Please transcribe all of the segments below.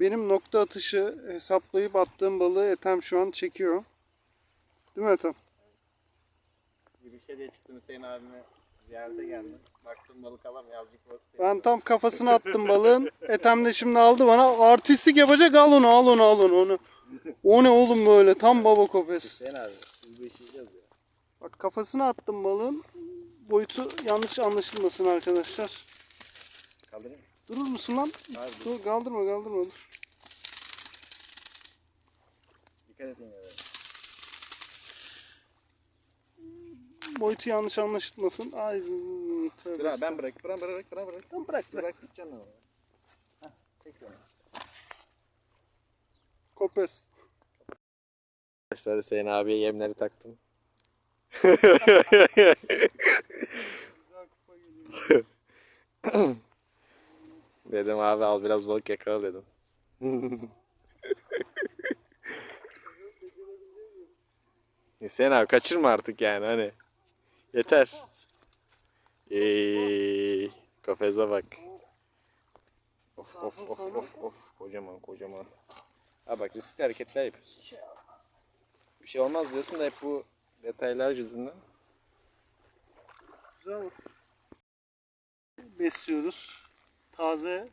Benim nokta atışı hesaplayıp attığım balığı Ethem şu an çekiyor. Değil mi Ethem? Yürüyüşe diye çıktım Hüseyin abime ziyarete geldim. Baktım balık alamıyor azıcık balık. Ben tam kafasına attım balığın. Ethem de şimdi aldı bana. Artistlik yapacak al onu al onu al onu. onu. O ne oğlum böyle tam baba kopes. Hüseyin abi biz bu işi biliyoruz ya. Bak kafasına attım balığın. Boyutu yanlış anlaşılmasın arkadaşlar. Kaldırayım mı? Durur musun lan? Abi. Dur kaldırma kaldırma dur. Dikkat edin ya. Boyutu yanlış anlaşılmasın. Ay zın. Tövbe Dur abi ben bırak bırak bırak bırak bırak. Tamam bırak bırak. Bırak gideceğim ben oraya. Heh. Kopes. Arkadaşlar Hüseyin abiye yemleri taktım. Dedim abi al biraz balık yakala dedim. Hüseyin abi kaçırma artık yani hani. Yeter. Eee, kafese bak. Of of of of of kocaman kocaman. Ha bak riskli hareketler yapıyorsun. Bir şey olmaz diyorsun da hep bu detaylar yüzünden. Güzel. Besliyoruz. Taze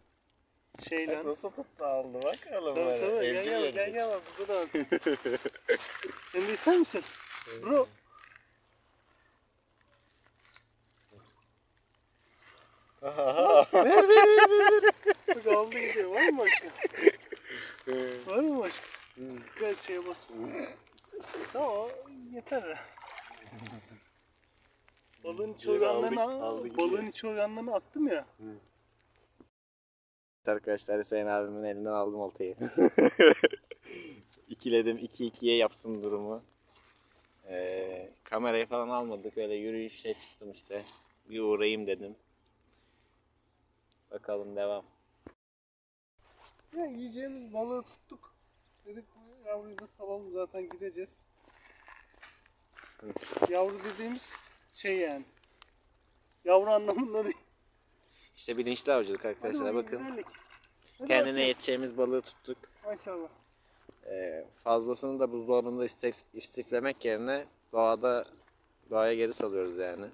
şeyle. Nasıl tuttu aldı bakalım Tabii tabii gel gel gel gel bak burada da. Sen de ister misin? Bro. ver ver ver ver ver. Bak aldı gidiyor. Var mı başka? Var mı başka? Biraz şeye bas. Tamam yeter. Balığın iç organlarını, balığın iç organlarını attım ya. Arkadaşlar Hüseyin abimin elinden aldım oltayı. İkiledim 2-2'ye yaptım durumu. Ee, kamerayı falan almadık öyle yürüyüşe çıktım işte. Bir uğrayayım dedim. Bakalım devam. Ya yiyeceğimiz balığı tuttuk. Dedik bu yavruyu da salalım zaten gideceğiz. Yavru dediğimiz şey yani. Yavru anlamında değil. İşte bilinçli avcılık arkadaşlar Hadi bakın. güzellik. Hadi Kendine bakayım. yeteceğimiz balığı tuttuk. Maşallah. Ee, fazlasını da buzdolabında istif, istiflemek yerine doğada doğaya geri salıyoruz yani.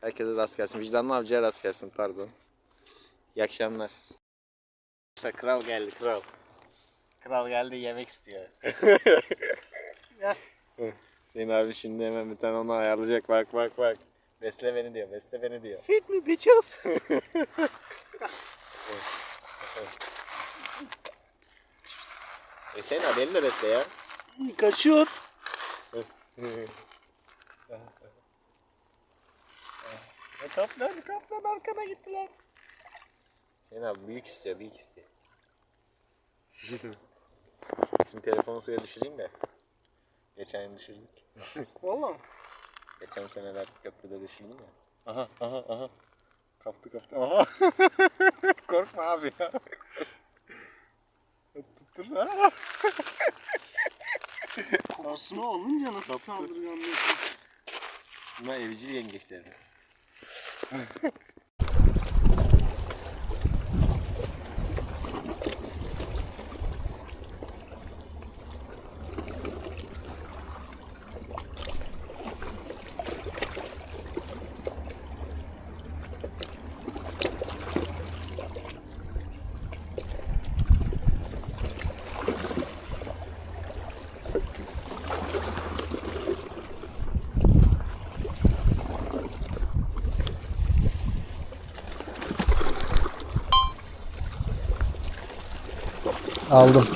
Herkese rast gelsin. Vicdanlı avcıya rast gelsin pardon. İyi akşamlar. İşte kral geldi kral. Kral geldi yemek istiyor. Senin abi şimdi hemen bir tane onu ayarlayacak. Bak bak bak. Besle beni diyor. Besle beni diyor. Feed me bitches. E sen abi elini de besle ya. Kaçıyor. E kaplan kaplan arkana gittiler. Hüseyin abi büyük istiyor büyük istiyor. Şimdi telefonu suya düşüreyim de. Geçen yıl düşürdük. Valla. Geçen seneler köprüde düşürdüm ya. Aha aha aha. Kaptı kaptı. Aha. Korkma abi ya. Tuttun ha. Kokusunu alınca nasıl Kaptı. saldırganlıyorsun? Bunlar evcil yengeçleriniz. Aldım.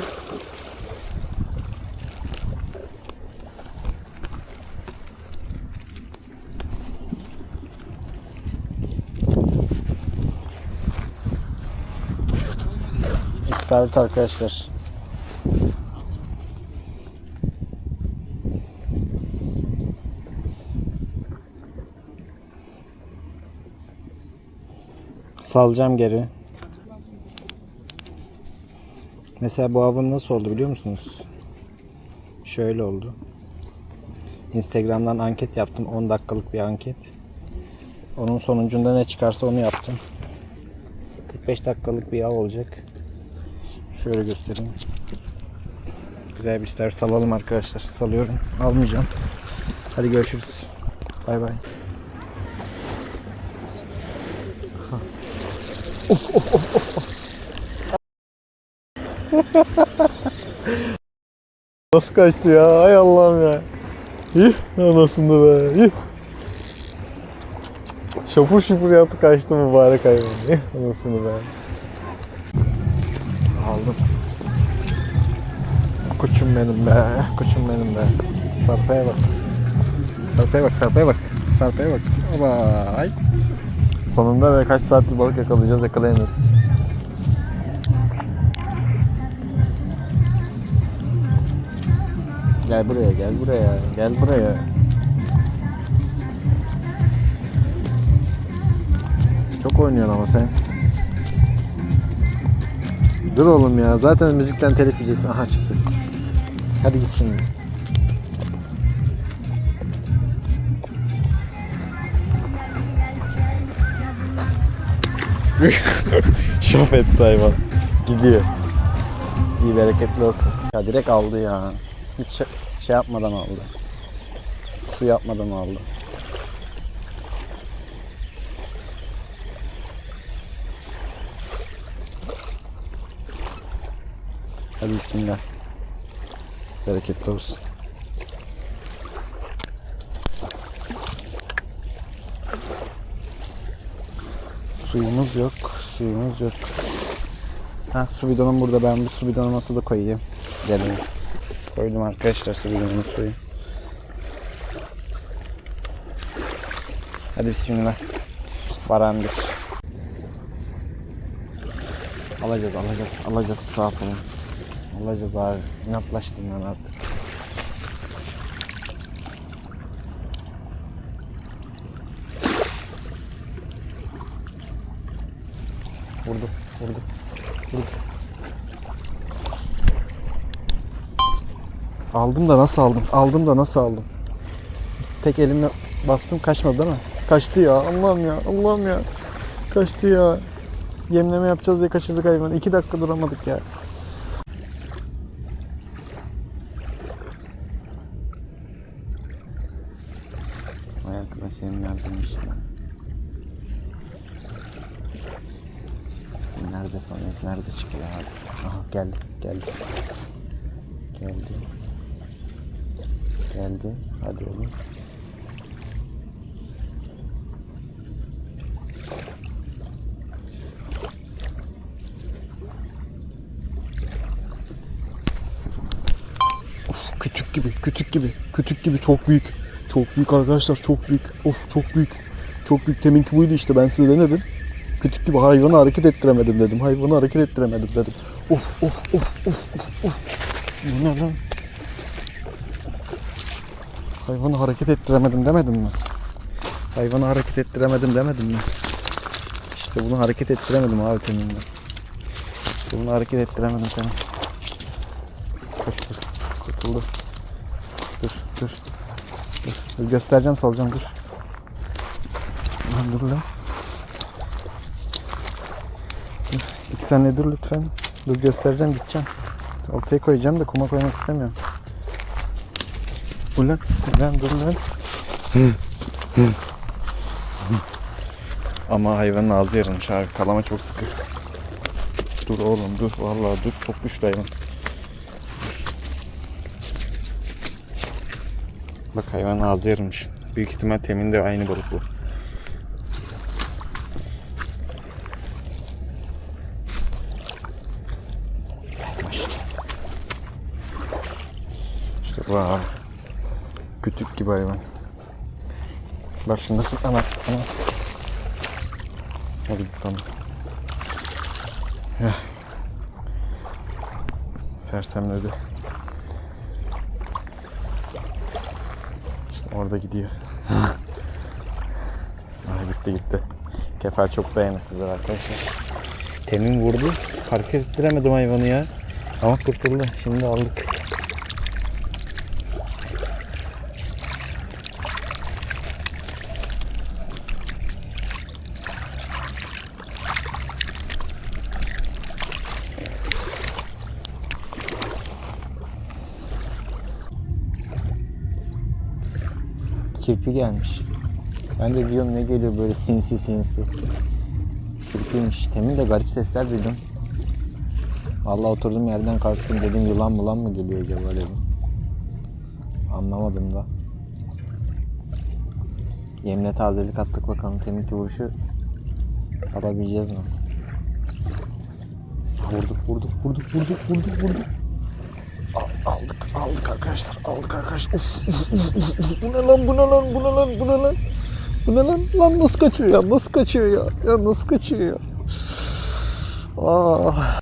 İstavrit arkadaşlar. Salacağım geri. Mesela bu avım nasıl oldu biliyor musunuz? Şöyle oldu. Instagram'dan anket yaptım. 10 dakikalık bir anket. Onun sonucunda ne çıkarsa onu yaptım. 45 dakikalık bir av olacak. Şöyle göstereyim. Güzel bir ister salalım arkadaşlar. Salıyorum. Almayacağım. Hadi görüşürüz. Bay bay. Of, of, of, of. Nasıl kaçtı ya? Ay Allah'ım ya. Ih anasını be. Ih. Şapur şupur yaptı kaçtı mübarek hayvan. Ih anasını be. Aldım. Koçum benim be. Koçum benim be. Sarpaya bak. Sarpaya bak, sarpaya bak. Sarpaya bak. Vay. Sonunda ve kaç saattir balık yakalayacağız yakalayamıyoruz. Gel buraya, gel buraya, gel buraya. Çok oynuyorsun ama sen. Dur oğlum ya. Zaten müzikten telif yiyeceğiz. Aha çıktı. Hadi git şimdi. Şaf etti hayvan. Gidiyor. İyi bereketli olsun. Ya direkt aldı ya. Hiç şey, şey yapmadan aldı. Su yapmadan aldı. Hadi bismillah. Bereketli olsun. Suyumuz yok, suyumuz yok. Ha su bidonum burada. Ben bu su bidonuma su da koyayım. Gelin. Koydum arkadaşlar bidonuma suyu. Hadi bismillah. Barandır. Alacağız, alacağız, alacağız sağ olun. Alacağız abi. İnatlaştım ben artık. Vurdu, vurdu, vurdu. Aldım da nasıl aldım? Aldım da nasıl aldım? Tek elimle bastım kaçmadı değil mi? Kaçtı ya. Allah'ım ya. Allah'ım ya. Kaçtı ya. Yemleme yapacağız diye kaçırdık hayvanı. İki dakika duramadık ya. Vay arkadaş yem yardımmış ya. Nerede sanıyoruz? Nerede çıkıyor abi? Aha geldi. Geldi. Geldi. Geldi. Hadi oğlum. Kütük gibi, kütük gibi, kütük gibi çok büyük. Çok büyük arkadaşlar, çok büyük. Of çok büyük. Çok büyük. Teminki buydu işte ben size ne dedim? Kütük gibi hayvanı hareket ettiremedim dedim. Hayvanı hareket ettiremedim dedim. Of of of of of of. Ne lan? Hayvanı hareket ettiremedim demedim mi? Hayvanı hareket ettiremedim demedim mi? İşte bunu hareket ettiremedim abi teminle. İşte bunu hareket ettiremedim temin. Koş dur. Kurtuldu. Dur dur. Dur. dur. Göstereceğim salacağım dur. Lan dur lan. İki saniye dur lütfen. Dur göstereceğim gideceğim. Ortaya koyacağım da kuma koymak istemiyorum. Dur lan. Dur lan. Ama hayvanın ağzı yarılmış abi. Kalama çok sıkı. Dur oğlum dur. Vallahi dur. Çok güçlü hayvan. Bak hayvan ağzı yarılmış. Büyük ihtimal temin de aynı balık bu. İşte bu abi. Kütük gibi hayvan. Bak şimdi nasıl ana ana. Hadi tamam. Heh. Sersemledi. İşte orada gidiyor. ah gitti gitti. Kefer çok dayanıklıdır arkadaşlar. Temin vurdu. Hareket ettiremedim hayvanı ya. Ama kurtuldu. Şimdi aldık. Kirpi gelmiş. Ben de diyorum ne geliyor böyle sinsi sinsi. Kirpiymiş. Temin de garip sesler duydum. Vallahi oturdum yerden kalktım dedim yılan bulan mı geliyor acaba dedim. Anlamadım da. Yemle tazelik attık bakalım teminki vuruşu alabileceğiz mi? Vurduk vurduk vurduk vurduk vurduk vurduk. Al- Aldık aldık arkadaşlar aldık arkadaşlar. Uf, uf, uf, uf, uf. Bu ne lan bu ne lan bu ne lan bu ne lan? Bu ne lan? Lan nasıl kaçıyor ya? Nasıl kaçıyor ya? Ya nasıl kaçıyor ya? Ah.